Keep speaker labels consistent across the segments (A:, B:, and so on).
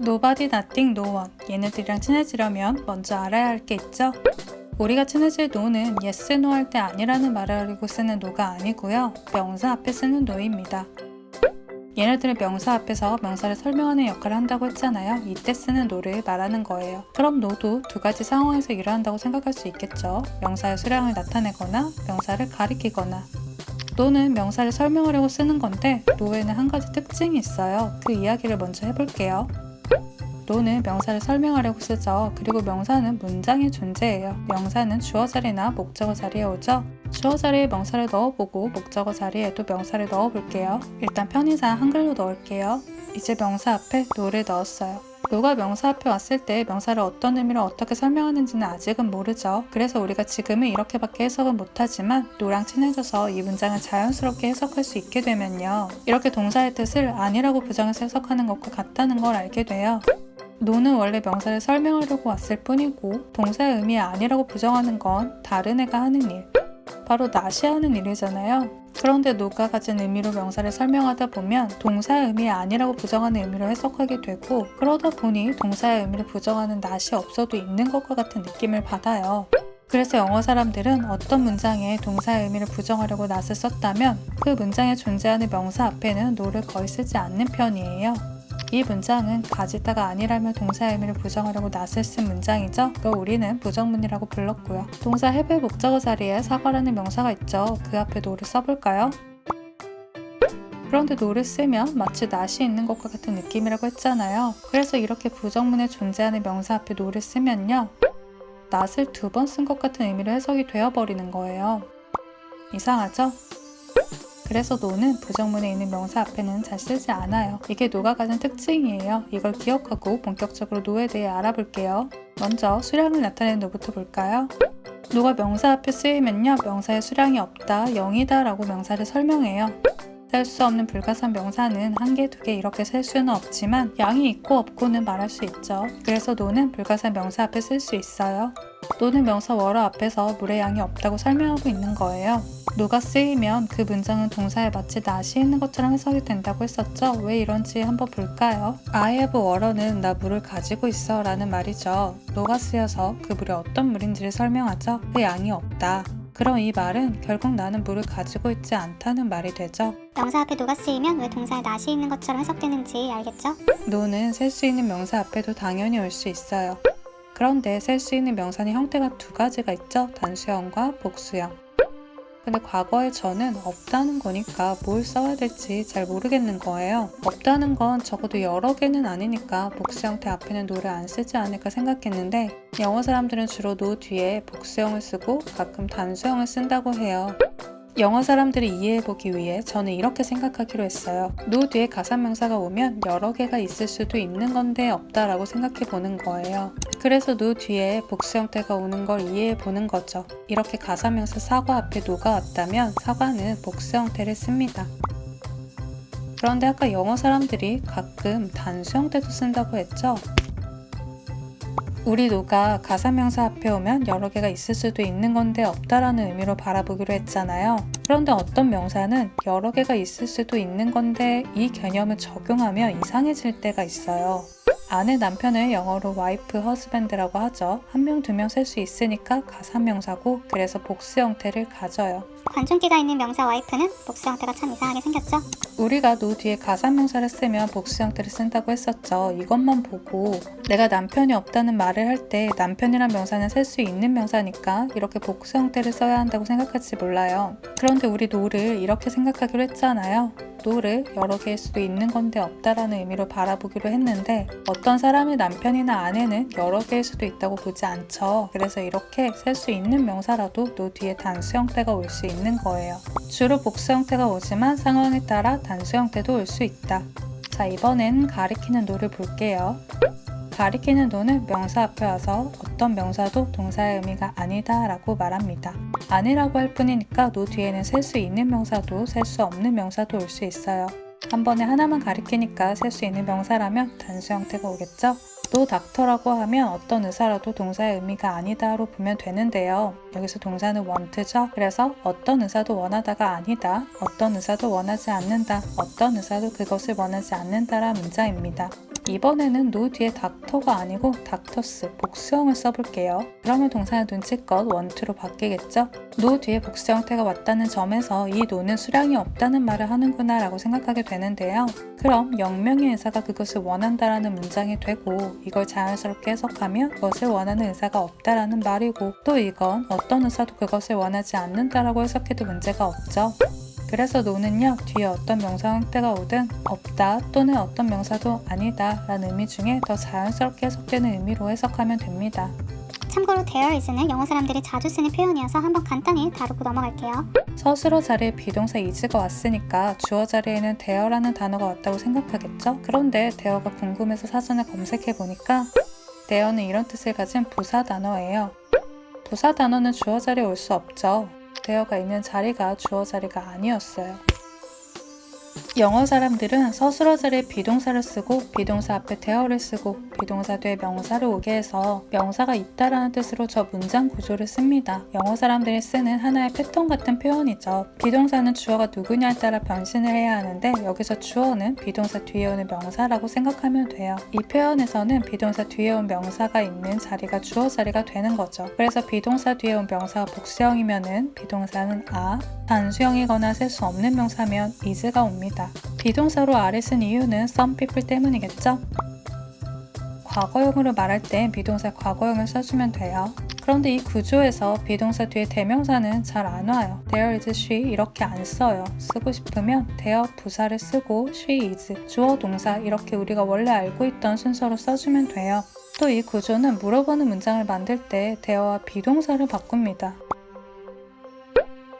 A: Nobody, nothing, no one. 얘네들이랑 친해지려면 먼저 알아야 할 게 있죠. 우리가 친해질 no는 yes, no 할 때 아니라는 말을 하려고 쓰는 no가 아니고요. 명사 앞에 쓰는 no입니다. 얘네들은 명사 앞에서 명사를 설명하는 역할을 한다고 했잖아요. 이때 쓰는 no를 말하는 거예요. 그럼 no도 두 가지 상황에서 일어난다고 생각할 수 있겠죠. 명사의 수량을 나타내거나 명사를 가리키거나 no는 명사를 설명하려고 쓰는 건데 no에는 한 가지 특징이 있어요. 그 이야기를 먼저 해볼게요. No는 명사를 설명하려고 쓰죠. 그리고 명사는 문장의 존재예요. 명사는 주어 자리나 목적어 자리에 오죠. 주어 자리에 명사를 넣어보고 목적어 자리에도 명사를 넣어볼게요. 일단 편의상 한글로 넣을게요. 이제 명사 앞에 no를 넣었어요. no가 명사 앞에 왔을 때 명사를 어떤 의미로 어떻게 설명하는지는 아직은 모르죠. 그래서 우리가 지금은 이렇게밖에 해석은 못하지만 no랑 친해져서 이 문장을 자연스럽게 해석할 수 있게 되면요. 이렇게 동사의 뜻을 아니라고 부정해서 해석하는 것과 같다는 걸 알게 돼요. 노는 원래 명사를 설명하려고 왔을 뿐이고 동사의 의미 아니라고 부정하는 건 다른 애가 하는 일, 바로 낫이 하는 일이잖아요. 그런데 노가 가진 의미로 명사를 설명하다 보면 동사의 의미 아니라고 부정하는 의미로 해석하게 되고 그러다 보니 동사의 의미를 부정하는 낫이 없어도 있는 것과 같은 느낌을 받아요. 그래서 영어 사람들은 어떤 문장에 동사의 의미를 부정하려고 낫을 썼다면 그 문장에 존재하는 명사 앞에는 노를 거의 쓰지 않는 편이에요. 이 문장은 가지다가 아니라면 동사의 의미를 부정하려고 낫을 쓴 문장이죠. 또 우리는 부정문이라고 불렀고요. 동사 해배 목적어 자리에 사과라는 명사가 있죠. 그 앞에 노를 써볼까요? 그런데 노를 쓰면 마치 낫이 있는 것과 같은 느낌이라고 했잖아요. 그래서 이렇게 부정문에 존재하는 명사 앞에 노를 쓰면요. 낫을 두 번 쓴 것 같은 의미로 해석이 되어버리는 거예요. 이상하죠? 그래서 노는 부정문에 있는 명사 앞에는 잘 쓰지 않아요. 이게 노가 가진 특징이에요. 이걸 기억하고 본격적으로 노에 대해 알아볼게요. 먼저 수량을 나타내는 노부터 볼까요? 노가 명사 앞에 쓰이면요. 명사의 수량이 없다, 0이다 라고 명사를 설명해요. 셀 수 없는 불가산 명사는 한 개, 두 개 이렇게 셀 수는 없지만 양이 있고 없고는 말할 수 있죠. 그래서 노는 불가산 명사 앞에 쓸 수 있어요. 노는 명사 월어 앞에서 물의 양이 없다고 설명하고 있는 거예요. 노가 쓰이면 그 문장은 동사에 마치 낫이 있는 것처럼 해석이 된다고 했었죠. 왜 이런지 한번 볼까요? I have water는 나 물을 가지고 있어 라는 말이죠. 노가 쓰여서 그 물이 어떤 물인지를 설명하죠. 그 양이 없다. 그럼 이 말은 결국 나는 물을 가지고 있지 않다는 말이 되죠.
B: 명사 앞에 노가 쓰이면 왜 동사에 낫이 있는 것처럼 해석되는지 알겠죠?
A: 노는 셀 수 있는 명사 앞에도 당연히 올 수 있어요. 그런데 셀 수 있는 명사는 형태가 두 가지가 있죠. 단수형과 복수형. 근데 과거의 저는 없다는 거니까 뭘 써야 될지 잘 모르겠는 거예요. 없다는 건 적어도 여러 개는 아니니까 복수 형태 앞에는 노를 안 쓰지 않을까 생각했는데 영어 사람들은 주로 노 뒤에 복수형을 쓰고 가끔 단수형을 쓴다고 해요. 영어 사람들이 이해해보기 위해 저는 이렇게 생각하기로 했어요. 노 뒤에 가사명사가 오면 여러 개가 있을 수도 있는 건데 없다라고 생각해보는 거예요. 그래서 노 뒤에 복수 형태가 오는 걸 이해해보는 거죠. 이렇게 가사명사 사과 앞에 노가 왔다면 사과는 복수 형태를 씁니다. 그런데 아까 영어 사람들이 가끔 단수 형태도 쓴다고 했죠? 우리 노가 가사명사 앞에 오면 여러 개가 있을 수도 있는 건데 없다라는 의미로 바라보기로 했잖아요. 그런데 어떤 명사는 여러 개가 있을 수도 있는 건데 이 개념을 적용하면 이상해질 때가 있어요. 아내 남편을 영어로 와이프 허스밴드라고 하죠. 한 명, 두 명 셀 수 있으니까 가사명사고 그래서 복수 형태를 가져요.
B: 관중기가 있는 명사 와이프는 복수 형태가 참 이상하게 생겼죠?
A: 우리가 노 뒤에 가사명사를 쓰면 복수 형태를 쓴다고 했었죠. 이것만 보고 내가 남편이 없다는 말을 할 때 남편이란 명사는 셀 수 있는 명사니까 이렇게 복수 형태를 써야 한다고 생각할지 몰라요. 그런데 우리 노를 이렇게 생각하기로 했잖아요. 노를 여러 개일 수도 있는 건데 없다라는 의미로 바라보기로 했는데 어떤 사람의 남편이나 아내는 여러 개일 수도 있다고 보지 않죠. 그래서 이렇게 셀 수 있는 명사라도 노 뒤에 단수 형태가 올 수 있는 거예요. 주로 복수 형태가 오지만 상황에 따라 단수 형태도 올 수 있다. 자, 이번엔 가리키는 노를 볼게요. 가리키는 노는 명사 앞에 와서 어떤 명사도 동사의 의미가 아니다 라고 말합니다. 아니라고 할 뿐이니까 노 뒤에는 셀 수 있는 명사도 셀 수 없는 명사도 올 수 있어요. 한 번에 하나만 가리키니까 셀 수 있는 명사라면 단수 형태가 오겠죠? 노 닥터라고 하면 어떤 의사라도 동사의 의미가 아니다로 보면 되는데요. 여기서 동사는 want죠. 그래서 어떤 의사도 원하다가 아니다. 어떤 의사도 원하지 않는다. 어떤 의사도 그것을 원하지 않는다라 문장입니다. 이번에는 노 뒤에 닥터가 아니고 닥터스 복수형을 써볼게요. 그러면 동사는 눈치껏 원투로 바뀌겠죠? 노 뒤에 복수 형태가 왔다는 점에서 이 노는 수량이 없다는 말을 하는구나 라고 생각하게 되는데요. 그럼 영명의 의사가 그것을 원한다라는 문장이 되고 이걸 자연스럽게 해석하면 그것을 원하는 의사가 없다라는 말이고 또 이건 어떤 의사도 그것을 원하지 않는다라고 해석해도 문제가 없죠. 그래서 노는요 뒤에 어떤 명사 형태가 오든 없다 또는 어떤 명사도 아니다 라는 의미 중에 더 자연스럽게 해석되는 의미로 해석하면 됩니다.
B: 참고로 there is는 영어 사람들이 자주 쓰는 표현이어서 한번 간단히 다루고 넘어갈게요.
A: 서술어 자리에 비동사 is가 왔으니까 주어 자리에는 there라는 단어가 왔다고 생각하겠죠? 그런데 there가 궁금해서 사전에 검색해 보니까 there는 이런 뜻을 가진 부사 단어예요. 부사 단어는 주어 자리에 올 수 없죠. There가 있는 자리가 주어 자리가 아니었어요. 영어 사람들은 서술어 자리에 비동사를 쓰고 비동사 앞에 there를 쓰고 비동사 뒤에 명사를 오게 해서 명사가 있다라는 뜻으로 저 문장 구조를 씁니다. 영어 사람들이 쓰는 하나의 패턴 같은 표현이죠. 비동사는 주어가 누구냐에 따라 변신을 해야 하는데 여기서 주어는 비동사 뒤에 오는 명사라고 생각하면 돼요. 이 표현에서는 비동사 뒤에 온 명사가 있는 자리가 주어 자리가 되는 거죠. 그래서 비동사 뒤에 온 명사가 복수형이면은 비동사는 아, 단수형이거나 셀 수 없는 명사면 is가 옵니다. 비동사로 a를 쓴 이유는 some people 때문이겠죠? 과거형으로 말할 땐 비동사 과거형을 써주면 돼요. 그런데 이 구조에서 비동사 뒤에 대명사는 잘 안 와요. There is she 이렇게 안 써요. 쓰고 싶으면 there 부사를 쓰고 she is 주어 동사 이렇게 우리가 원래 알고 있던 순서로 써주면 돼요. 또 이 구조는 물어보는 문장을 만들 때 there와 비동사를 바꿉니다.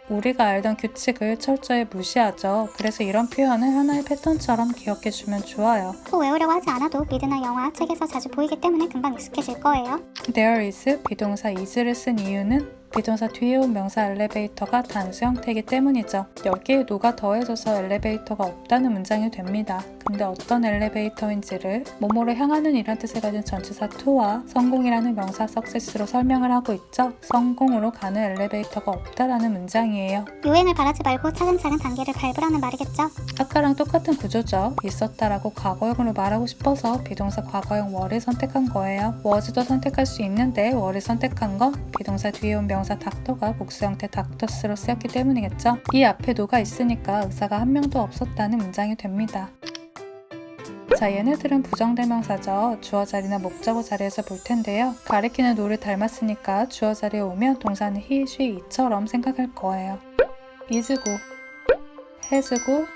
A: 우리가 알던 규칙을 철저히 무시하죠. 그래서 이런 표현을 하나의 패턴처럼 기억해주면 좋아요.
B: 꼭 외우려고 하지 않아도 미드나 영화, 책에서 자주 보이기 때문에 금방 익숙해질 거예요.
A: There is 비동사 is를 쓴 이유는 비동사 뒤에 온 명사 엘리베이터가 단수 형태이기 때문이죠. 여기에 노가 더해져서 엘리베이터가 없다는 문장이 됩니다. 근데 어떤 엘리베이터인지를 몸으로 향하는 이란 뜻을 가진 전치사 to와 성공이라는 명사 success로 설명을 하고 있죠. 성공으로 가는 엘리베이터가 없다라는 문장이에요.
B: 요행을 바라지 말고 차근차근 단계를 밟으라는 말이겠죠.
A: 아까랑 똑같은 구조죠. 있었다라고 과거형으로 말하고 싶어서 비동사 과거형 월을 선택한 거예요. was도 선택할 수 있는데 월을 선택한 건 비동사 뒤에 온 명사 닥터가 복수 형태 닥터스로 쓰였기 때문이겠죠. 이 앞에 노가 있으니까 의사가 한 명도 없었다는 문장이 됩니다. 자, 얘네들은 부정대명사죠. 주어 자리나 목적어 자리에서 볼 텐데요. 가리키는 노를 닮았으니까 주어 자리에 오면 동사는 he, she, 이처럼 생각할 거예요. is고, has고,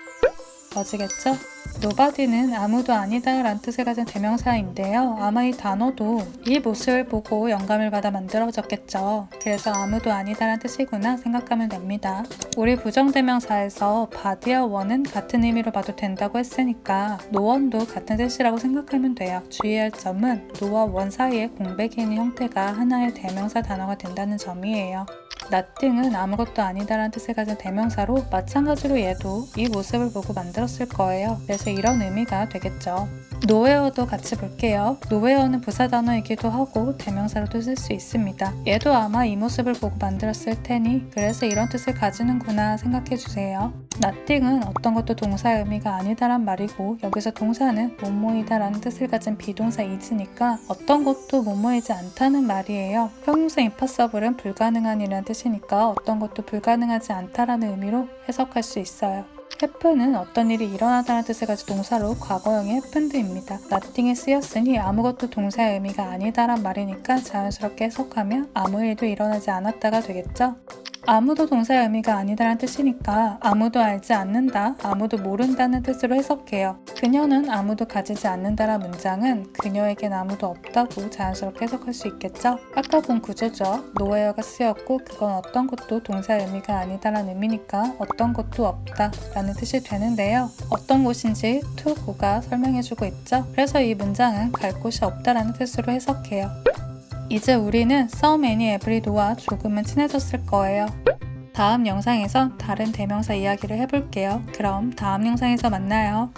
A: 어지겠죠? Nobody는 아무도 아니다 라는 뜻을 가진 대명사인데요. 아마 이 단어도 이 모습을 보고 영감을 받아 만들어졌겠죠. 그래서 아무도 아니다 라는 뜻이구나 생각하면 됩니다. 우리 부정대명사에서 body와 one은 같은 의미로 봐도 된다고 했으니까 노원도 같은 뜻이라고 생각하면 돼요. 주의할 점은 노와 원 사이에 공백이 있는 형태가 하나의 대명사 단어가 된다는 점이에요. Nothing은 아무것도 아니다라는 뜻을 가진 대명사로 마찬가지로 얘도 이 모습을 보고 만들었을 거예요. 그래서 이런 의미가 되겠죠. nowhere도 같이 볼게요. nowhere는 부사 단어이기도 하고 대명사로도 쓸 수 있습니다. 얘도 아마 이 모습을 보고 만들었을 테니 그래서 이런 뜻을 가지는구나 생각해 주세요. nothing은 어떤 것도 동사의 의미가 아니다란 말이고 여기서 동사는 뭐뭐이다라는 뜻을 가진 비동사 is니까 어떤 것도 뭐뭐이지 않다는 말이에요. 형용사 impossible은 불가능한이라는 뜻 이니까 어떤 것도 불가능하지 않다라는 의미로 해석할 수 있어요. happen은 어떤 일이 일어나다는 뜻을 가진 동사로 과거형의 happened입니다. nothing에 쓰였으니 아무것도 동사의 의미가 아니다란 말이니까 자연스럽게 해석하면 아무 일도 일어나지 않았다가 되겠죠? 아무도 동사의 의미가 아니다라는 뜻이니까 아무도 알지 않는다, 아무도 모른다는 뜻으로 해석해요. 그녀는 아무도 가지지 않는다란 문장은 그녀에겐 아무도 없다고 자연스럽게 해석할 수 있겠죠? 아까 본 구조죠. nowhere가 쓰였고 그건 어떤 것도 동사의 의미가 아니다라는 의미니까 어떤 것도 없다 라는 뜻이 되는데요. 어떤 곳인지 go가 설명해주고 있죠. 그래서 이 문장은 갈 곳이 없다라는 뜻으로 해석해요. 이제 우리는 Some Any Every 도와 조금은 친해졌을 거예요. 다음 영상에서 다른 대명사 이야기를 해볼게요. 그럼 다음 영상에서 만나요.